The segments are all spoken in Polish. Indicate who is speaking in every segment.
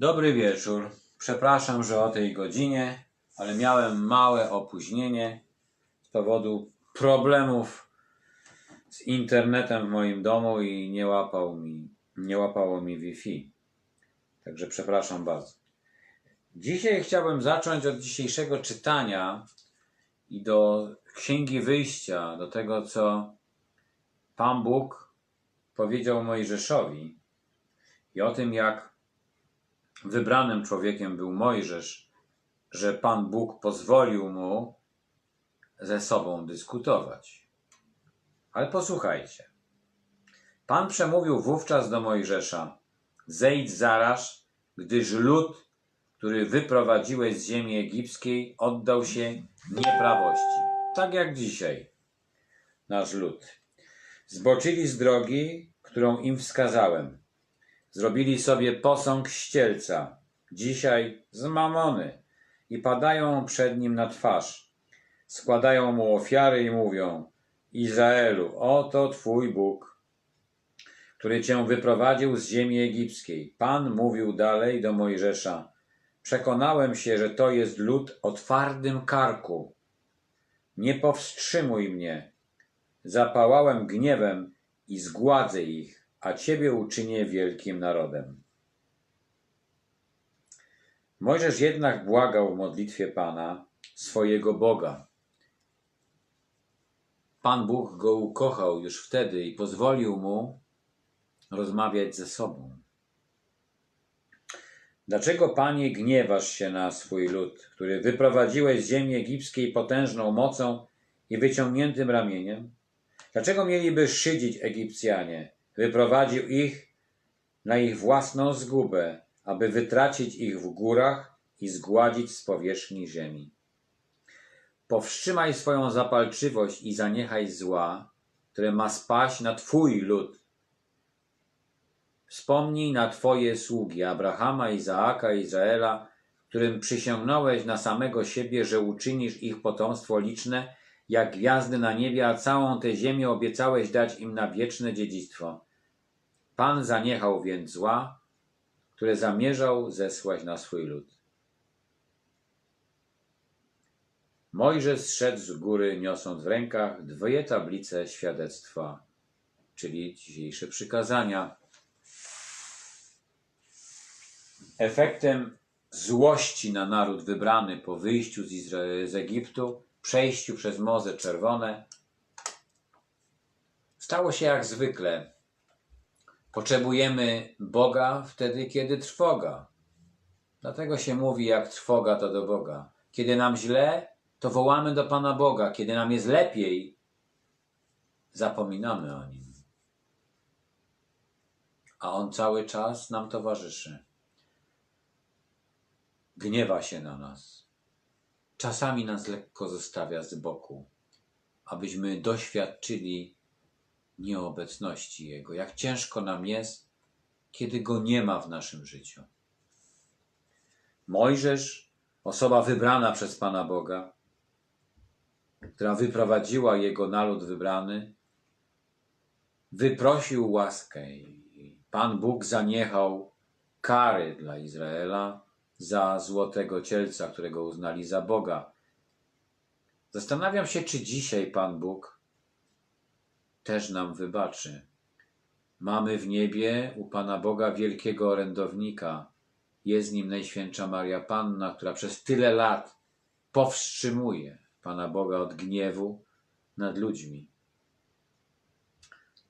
Speaker 1: Dobry wieczór. Przepraszam, że o tej godzinie, ale miałem małe opóźnienie z powodu problemów z internetem w moim domu i nie łapał mi, nie łapało mi Wi-Fi. Także przepraszam bardzo. Dzisiaj chciałbym zacząć od dzisiejszego czytania i do Księgi Wyjścia, do tego, co Pan Bóg powiedział Mojżeszowi i o tym, jak wybranym człowiekiem był Mojżesz, że Pan Bóg pozwolił mu ze sobą dyskutować. Ale posłuchajcie. Pan przemówił wówczas do Mojżesza: Zejdź zaraz, gdyż lud, który wyprowadziłeś z ziemi egipskiej, oddał się nieprawości. Tak jak dzisiaj nasz lud. Zboczyli z drogi, którą im wskazałem. Zrobili sobie posąg ścielca, dzisiaj z mamony, i padają przed nim na twarz. Składają mu ofiary i mówią: Izraelu, oto twój Bóg, który cię wyprowadził z ziemi egipskiej. Pan mówił dalej do Mojżesza: Przekonałem się, że to jest lud o twardym karku. Nie powstrzymuj mnie. Zapałałem gniewem i zgładzę ich, a ciebie uczynię wielkim narodem. Mojżesz jednak błagał w modlitwie Pana swojego Boga. Pan Bóg go ukochał już wtedy i pozwolił mu rozmawiać ze sobą. Dlaczego, Panie, gniewasz się na swój lud, który wyprowadziłeś z ziemi egipskiej potężną mocą i wyciągniętym ramieniem? Dlaczego mieliby szydzić Egipcjanie? Wyprowadził ich na ich własną zgubę, aby wytracić ich w górach i zgładzić z powierzchni ziemi. Powstrzymaj swoją zapalczywość i zaniechaj zła, które ma spaść na Twój lud. Wspomnij na Twoje sługi, Abrahama, Izaaka, Izraela, którym przysięgnąłeś na samego siebie, że uczynisz ich potomstwo liczne, jak gwiazdy na niebie, a całą tę ziemię obiecałeś dać im na wieczne dziedzictwo. Pan zaniechał więc zła, które zamierzał zesłać na swój lud. Mojżesz zszedł z góry, niosąc w rękach dwie tablice świadectwa, czyli dzisiejsze przykazania. Efektem złości na naród wybrany po wyjściu z, Izra- z Egiptu, przejściu przez Morze Czerwone, stało się jak zwykle. Potrzebujemy Boga wtedy, kiedy trwoga. Dlatego się mówi, jak trwoga to do Boga. Kiedy nam źle, to wołamy do Pana Boga. Kiedy nam jest lepiej, zapominamy o Nim. A On cały czas nam towarzyszy. Gniewa się na nas. Czasami nas lekko zostawia z boku, abyśmy doświadczyli nieobecności Jego. Jak ciężko nam jest, kiedy Go nie ma w naszym życiu. Mojżesz, osoba wybrana przez Pana Boga, która wyprowadziła jego naród wybrany, wyprosił łaskę i Pan Bóg zaniechał kary dla Izraela za złotego cielca, którego uznali za Boga. Zastanawiam się, czy dzisiaj Pan Bóg też nam wybaczy. Mamy w niebie u Pana Boga wielkiego orędownika. Jest nim Najświętsza Maria Panna, która przez tyle lat powstrzymuje Pana Boga od gniewu nad ludźmi,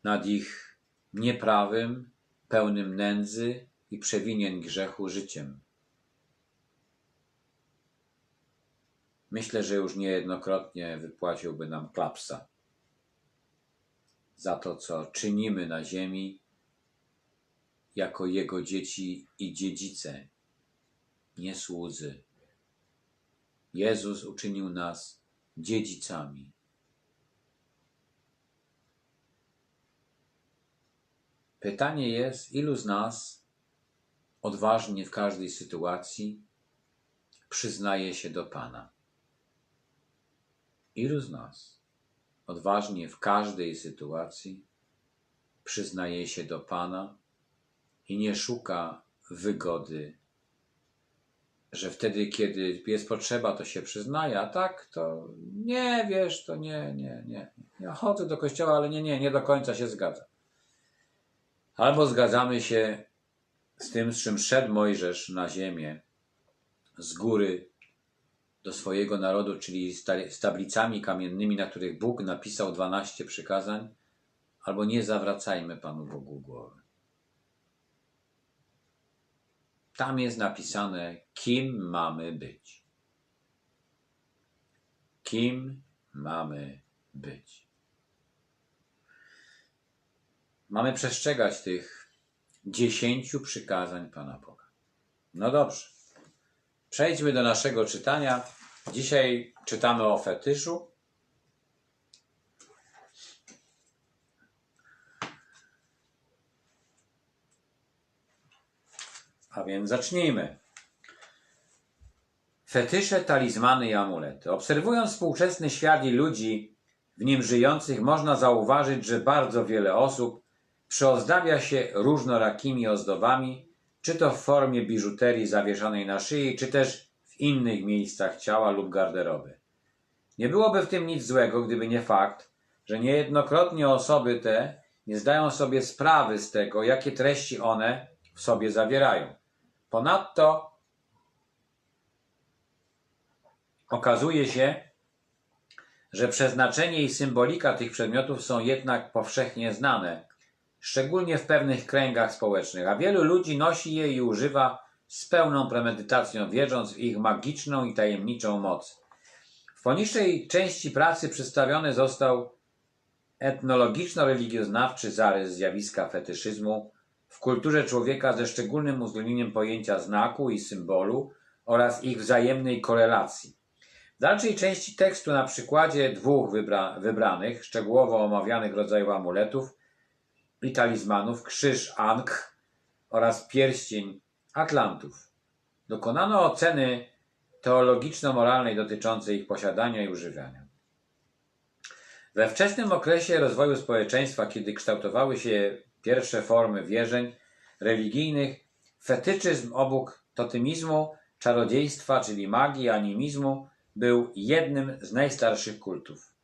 Speaker 1: nad ich nieprawym, pełnym nędzy i przewinień grzechu życiem. Myślę, że już niejednokrotnie wypłaciłby nam klapsa za to, co czynimy na ziemi jako Jego dzieci i dziedzice, nie słudzy. Jezus uczynił nas dziedzicami. Pytanie jest, ilu z nas odważnie w każdej sytuacji przyznaje się do Pana? Ilu z nas odważnie w każdej sytuacji przyznaje się do Pana i nie szuka wygody że wtedy, kiedy jest potrzeba, to się przyznaje, a tak to nie, wiesz, to nie, nie, nie. Ja chodzę do kościoła, ale nie, nie, nie do końca się zgadzam. Albo zgadzamy się z tym, z czym szedł Mojżesz na ziemię z góry do swojego narodu, czyli z ta- z tablicami kamiennymi, na których Bóg napisał 12 przykazań, albo nie zawracajmy Panu Bogu głowy. Tam jest napisane, kim mamy być. Kim mamy być. Mamy przestrzegać tych dziesięciu przykazań Pana Boga. No dobrze. Przejdźmy do naszego czytania. Dzisiaj czytamy o fetyszu. A więc zacznijmy. Fetysze, talizmany i amulety. Obserwując współczesny świat i ludzi w nim żyjących, można zauważyć, że bardzo wiele osób przyozdabia się różnorakimi ozdobami, czy to w formie biżuterii zawieszonej na szyi, czy też w innych miejscach ciała lub garderoby. Nie byłoby w tym nic złego, gdyby nie fakt, że niejednokrotnie osoby te nie zdają sobie sprawy z tego, jakie treści one w sobie zawierają. Ponadto okazuje się, że przeznaczenie i symbolika tych przedmiotów są jednak powszechnie znane, szczególnie w pewnych kręgach społecznych, a wielu ludzi nosi je i używa z pełną premedytacją, wierząc w ich magiczną i tajemniczą moc. W poniższej części pracy przedstawiony został etnologiczno-religioznawczy zarys zjawiska fetyszyzmu w kulturze człowieka ze szczególnym uwzględnieniem pojęcia znaku i symbolu oraz ich wzajemnej korelacji. W dalszej części tekstu na przykładzie dwóch wybra- wybranych, szczegółowo omawianych rodzajów amuletów i talizmanów, krzyż Ankh oraz pierścień Atlantów, dokonano oceny teologiczno-moralnej dotyczącej ich posiadania i używania. We wczesnym okresie rozwoju społeczeństwa, kiedy kształtowały się pierwsze formy wierzeń religijnych, fetyczyzm obok totymizmu, czarodziejstwa, czyli magii, animizmu, był jednym z najstarszych kultów.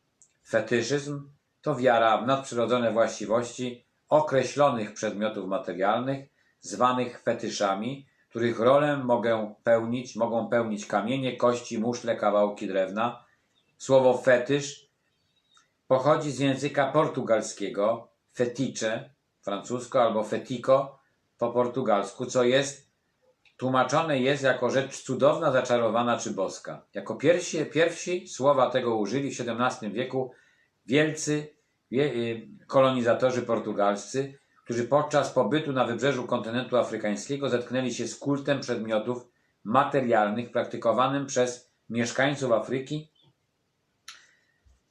Speaker 1: Fetyszyzm to wiara w nadprzyrodzone właściwości określonych przedmiotów materialnych, zwanych fetyszami, których rolę mogę pełnić, mogą pełnić kamienie, kości, muszle, kawałki drewna. Słowo fetysz pochodzi z języka portugalskiego fetiche, francusko albo fetico po portugalsku, co jest tłumaczone jest jako rzecz cudowna, zaczarowana czy boska. Jako pierwsi, pierwsi słowa tego użyli w XVII wieku wielcy wie, kolonizatorzy portugalscy, którzy podczas pobytu na wybrzeżu kontynentu afrykańskiego zetknęli się z kultem przedmiotów materialnych praktykowanym przez mieszkańców Afryki.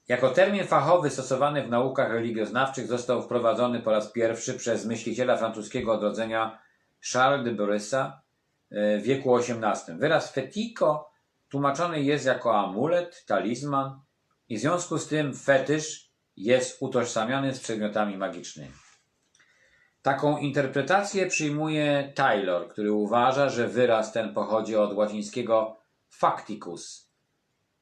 Speaker 1: Jako termin fachowy stosowany w naukach religioznawczych został wprowadzony po raz pierwszy przez myśliciela francuskiego odrodzenia Charles de Boressa w wieku XVIII. Wyraz fetico tłumaczony jest jako amulet, talizman i w związku z tym fetysz jest utożsamiany z przedmiotami magicznymi. Taką interpretację przyjmuje Taylor, który uważa, że wyraz ten pochodzi od łacińskiego facticus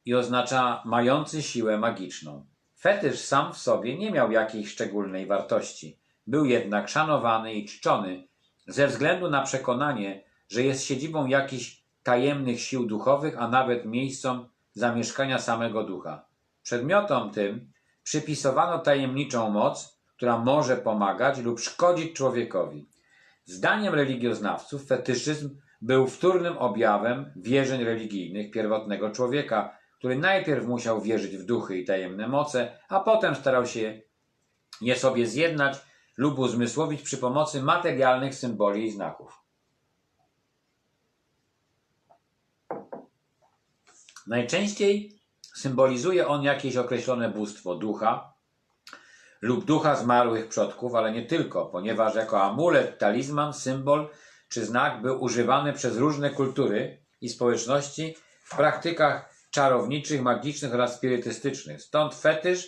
Speaker 1: i oznacza mający siłę magiczną. Fetysz sam w sobie nie miał jakiejś szczególnej wartości. Był jednak szanowany i czczony ze względu na przekonanie, że jest siedzibą jakichś tajemnych sił duchowych, a nawet miejscem zamieszkania samego ducha. Przedmiotom tym przypisowano tajemniczą moc, która może pomagać lub szkodzić człowiekowi. Zdaniem religioznawców fetyszyzm był wtórnym objawem wierzeń religijnych pierwotnego człowieka, który najpierw musiał wierzyć w duchy i tajemne moce, a potem starał się je sobie zjednać lub uzmysłowić przy pomocy materialnych symboli i znaków. Najczęściej symbolizuje on jakieś określone bóstwo ducha lub ducha zmarłych przodków, ale nie tylko, ponieważ jako amulet, talizman, symbol czy znak był używany przez różne kultury i społeczności w praktykach czarowniczych, magicznych oraz spirytystycznych. Stąd fetysz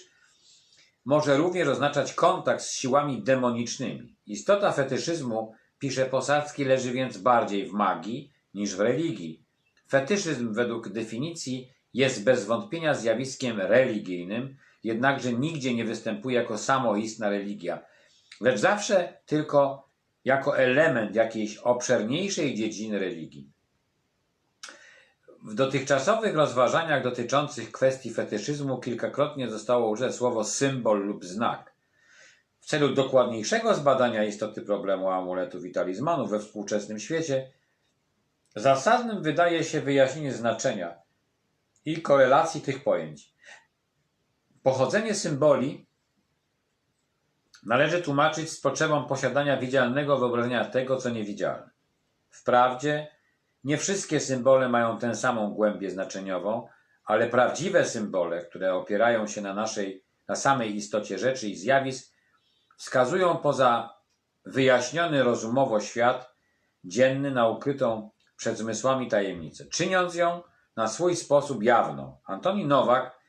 Speaker 1: może również oznaczać kontakt z siłami demonicznymi. Istota fetyszyzmu, pisze Posadzki, leży więc bardziej w magii niż w religii. Fetyszyzm według definicji jest bez wątpienia zjawiskiem religijnym, jednakże nigdzie nie występuje jako samoistna religia, lecz zawsze tylko jako element jakiejś obszerniejszej dziedziny religii. W dotychczasowych rozważaniach dotyczących kwestii fetyszyzmu kilkakrotnie zostało użyte słowo symbol lub znak. W celu dokładniejszego zbadania istoty problemu amuletów i talizmanów we współczesnym świecie, zasadnym wydaje się wyjaśnienie znaczenia i korelacji tych pojęć. Pochodzenie symboli należy tłumaczyć z potrzebą posiadania widzialnego wyobrażenia tego, co niewidzialne. Wprawdzie nie wszystkie symbole mają tę samą głębię znaczeniową, ale prawdziwe symbole, które opierają się na naszej, na samej istocie rzeczy i zjawisk, wskazują poza wyjaśniony rozumowo świat dzienny na ukrytą przed zmysłami tajemnicę, czyniąc ją na swój sposób jawną. Antoni Nowak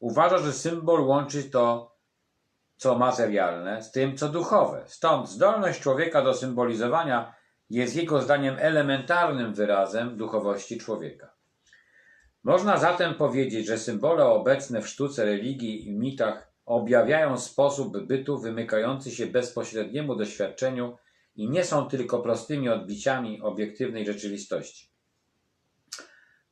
Speaker 1: uważa, że symbol łączy to, co materialne, z tym, co duchowe. Stąd zdolność człowieka do symbolizowania jest jego zdaniem elementarnym wyrazem duchowości człowieka. Można zatem powiedzieć, że symbole obecne w sztuce religii i mitach objawiają sposób bytu wymykający się bezpośredniemu doświadczeniu i nie są tylko prostymi odbiciami obiektywnej rzeczywistości.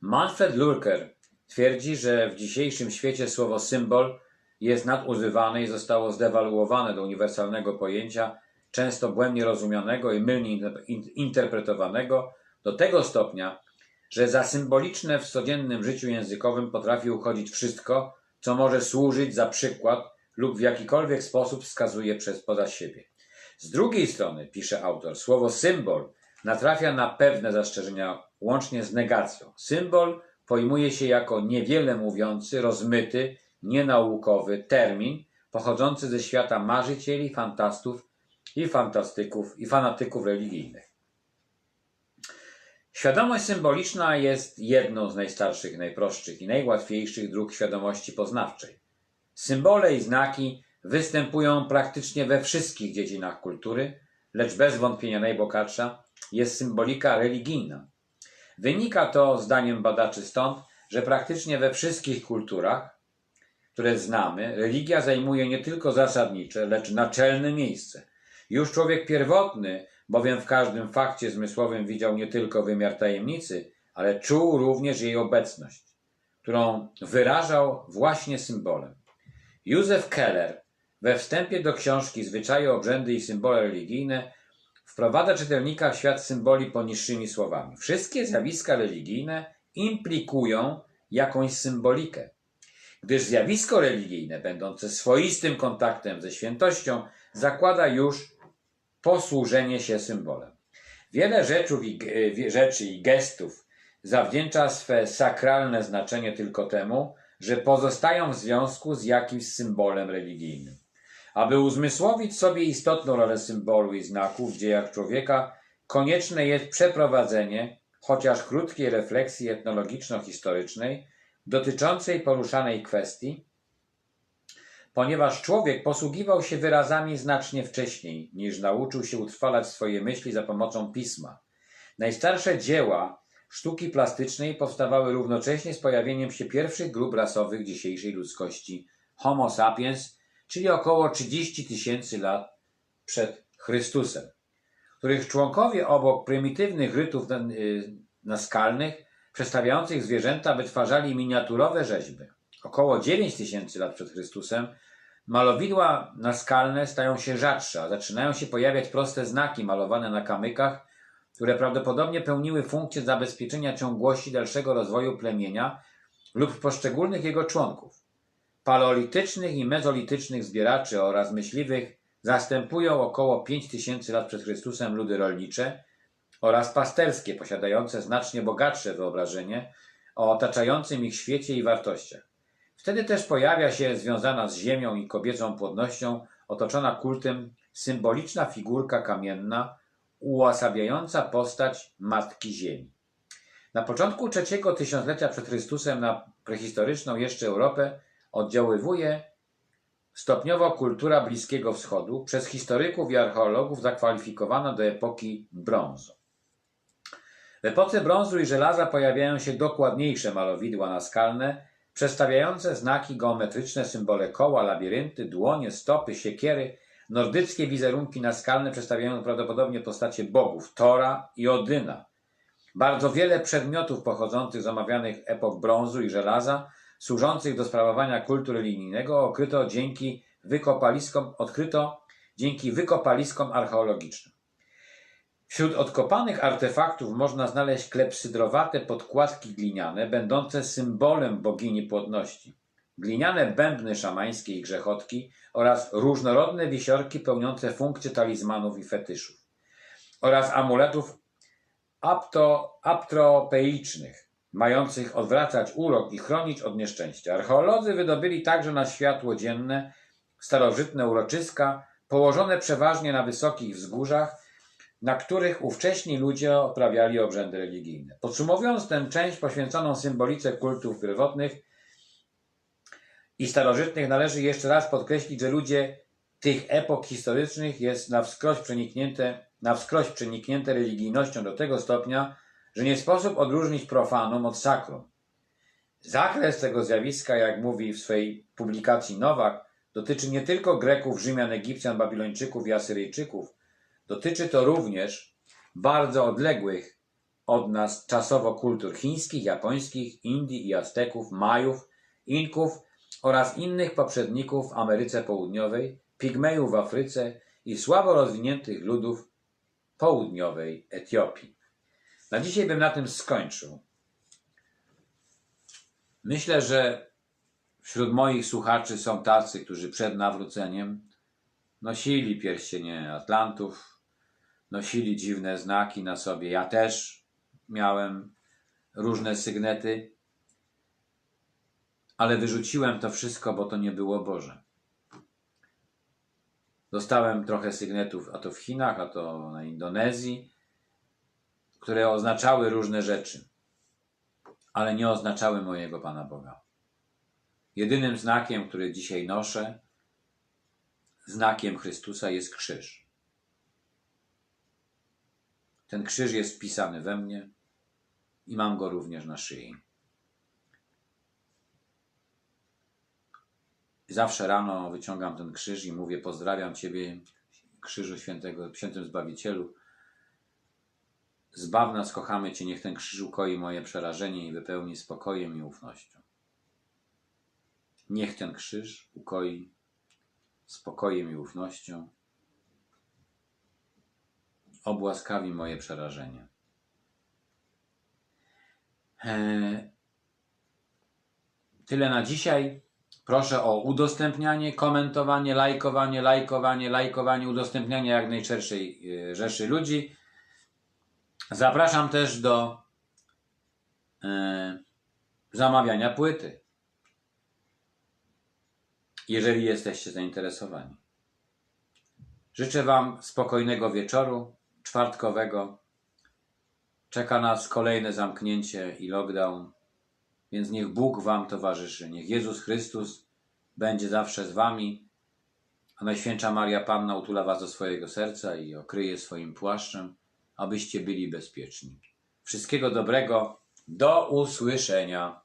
Speaker 1: Manfred Lurker twierdzi, że w dzisiejszym świecie słowo symbol jest nadużywane i zostało zdewaluowane do uniwersalnego pojęcia, często błędnie rozumianego i mylnie interpretowanego do tego stopnia, że za symboliczne w codziennym życiu językowym potrafi uchodzić wszystko, co może służyć za przykład lub w jakikolwiek sposób wskazuje przez poza siebie. Z drugiej strony, pisze autor, słowo symbol natrafia na pewne zastrzeżenia łącznie z negacją. Symbol pojmuje się jako niewiele mówiący, rozmyty, nienaukowy termin pochodzący ze świata marzycieli, fantastów i fantastyków i fanatyków religijnych. Świadomość symboliczna jest jedną z najstarszych, najprostszych i najłatwiejszych dróg świadomości poznawczej. Symbole i znaki występują praktycznie we wszystkich dziedzinach kultury, lecz bez wątpienia najbogatsza jest symbolika religijna. Wynika to, zdaniem badaczy, stąd, że praktycznie we wszystkich kulturach, które znamy, religia zajmuje nie tylko zasadnicze, lecz naczelne miejsce. Już człowiek pierwotny, bowiem w każdym fakcie zmysłowym widział nie tylko wymiar tajemnicy, ale czuł również jej obecność, którą wyrażał właśnie symbolem. Józef Keller we wstępie do książki Zwyczaje, obrzędy i symbole religijne wprowadza czytelnika w świat symboli poniższymi słowami. Wszystkie zjawiska religijne implikują jakąś symbolikę, gdyż zjawisko religijne, będące swoistym kontaktem ze świętością, zakłada już posłużenie się symbolem. Wiele i, rzeczy i gestów zawdzięcza swe sakralne znaczenie tylko temu, że pozostają w związku z jakimś symbolem religijnym. Aby uzmysłowić sobie istotną rolę symbolu i znaków w dziejach człowieka, konieczne jest przeprowadzenie chociaż krótkiej refleksji etnologiczno-historycznej dotyczącej poruszanej kwestii, ponieważ człowiek posługiwał się wyrazami znacznie wcześniej, niż nauczył się utrwalać swoje myśli za pomocą pisma. Najstarsze dzieła sztuki plastycznej powstawały równocześnie z pojawieniem się pierwszych grup rasowych dzisiejszej ludzkości Homo sapiens, czyli około 30 tysięcy lat przed Chrystusem, których członkowie obok prymitywnych rytów y, naskalnych przedstawiających zwierzęta wytwarzali miniaturowe rzeźby. Około 9 tysięcy lat przed Chrystusem malowidła naskalne stają się rzadsze, a zaczynają się pojawiać proste znaki malowane na kamykach, które prawdopodobnie pełniły funkcję zabezpieczenia ciągłości dalszego rozwoju plemienia lub poszczególnych jego członków. Paleolitycznych i mezolitycznych zbieraczy oraz myśliwych zastępują około 5000 lat przed Chrystusem ludy rolnicze oraz pasterskie, posiadające znacznie bogatsze wyobrażenie o otaczającym ich świecie i wartościach. Wtedy też pojawia się związana z ziemią i kobiecą płodnością, otoczona kultem, symboliczna figurka kamienna, uosabiająca postać Matki Ziemi. Na początku trzeciego tysiąclecia przed Chrystusem na prehistoryczną jeszcze Europę oddziaływuje stopniowo kultura Bliskiego Wschodu, przez historyków i archeologów zakwalifikowana do epoki brązu. W epoce brązu i żelaza pojawiają się dokładniejsze malowidła naskalne, przedstawiające znaki geometryczne, symbole koła, labirynty, dłonie, stopy, siekiery. Nordyckie wizerunki naskalne przedstawiają prawdopodobnie postacie bogów Tora i Odyna. Bardzo wiele przedmiotów pochodzących z omawianych epok brązu i żelaza, służących do sprawowania kultu religijnego, odkryto dzięki wykopaliskom, odkryto dzięki wykopaliskom archeologicznym. Wśród odkopanych artefaktów można znaleźć klepsydrowate podkładki gliniane, będące symbolem bogini płodności, gliniane bębny szamańskie i grzechotki oraz różnorodne wisiorki pełniące funkcje talizmanów i fetyszów oraz amuletów apto, aptropeicznych, mających odwracać urok i chronić od nieszczęścia. Archeolodzy wydobyli także na światło dzienne starożytne uroczyska, położone przeważnie na wysokich wzgórzach, na których ówcześni ludzie odprawiali obrzędy religijne. Podsumowując tę część poświęconą symbolice kultów pierwotnych i starożytnych, należy jeszcze raz podkreślić, że ludzie tych epok historycznych jest na wskroś przeniknięte, na wskroś przeniknięte religijnością do tego stopnia, że nie sposób odróżnić profanum od sakrum. Zakres tego zjawiska, jak mówi w swojej publikacji Nowak, dotyczy nie tylko Greków, Rzymian, Egipcjan, Babilończyków i Asyryjczyków, dotyczy to również bardzo odległych od nas czasowo kultur chińskich, japońskich, Indii i Azteków, Majów, Inków oraz innych poprzedników w Ameryce Południowej, pigmejów w Afryce i słabo rozwiniętych ludów południowej Etiopii. Na dzisiaj bym na tym skończył. Myślę, że wśród moich słuchaczy są tacy, którzy przed nawróceniem nosili pierścienie Atlantów, nosili dziwne znaki na sobie. Ja też miałem różne sygnety, ale wyrzuciłem to wszystko, bo to nie było Boże. Dostałem trochę sygnetów, a to w Chinach, a to na Indonezji, które oznaczały różne rzeczy, ale nie oznaczały mojego Pana Boga. Jedynym znakiem, który dzisiaj noszę, znakiem Chrystusa jest krzyż. Ten krzyż jest wpisany we mnie i mam go również na szyi. Zawsze rano wyciągam ten krzyż i mówię: Pozdrawiam Ciebie, krzyżu świętego, świętym Zbawicielu. Zbaw nas, kochamy Cię, niech ten krzyż ukoi moje przerażenie i wypełni spokojem i ufnością. Niech ten krzyż ukoi spokojem i ufnością, obłaskawi moje przerażenie. Eee, Tyle na dzisiaj. Proszę o udostępnianie, komentowanie, lajkowanie, lajkowanie, lajkowanie, udostępnianie jak najszerszej e, rzeszy ludzi. Zapraszam też do e, zamawiania płyty, jeżeli jesteście zainteresowani. Życzę Wam spokojnego wieczoru czwartkowego. Czeka nas kolejne zamknięcie i lockdown, więc niech Bóg Wam towarzyszy. Niech Jezus Chrystus będzie zawsze z Wami, a Najświętsza Maria Panna utula Was do swojego serca i okryje swoim płaszczem, abyście byli bezpieczni. Wszystkiego dobrego. Do usłyszenia.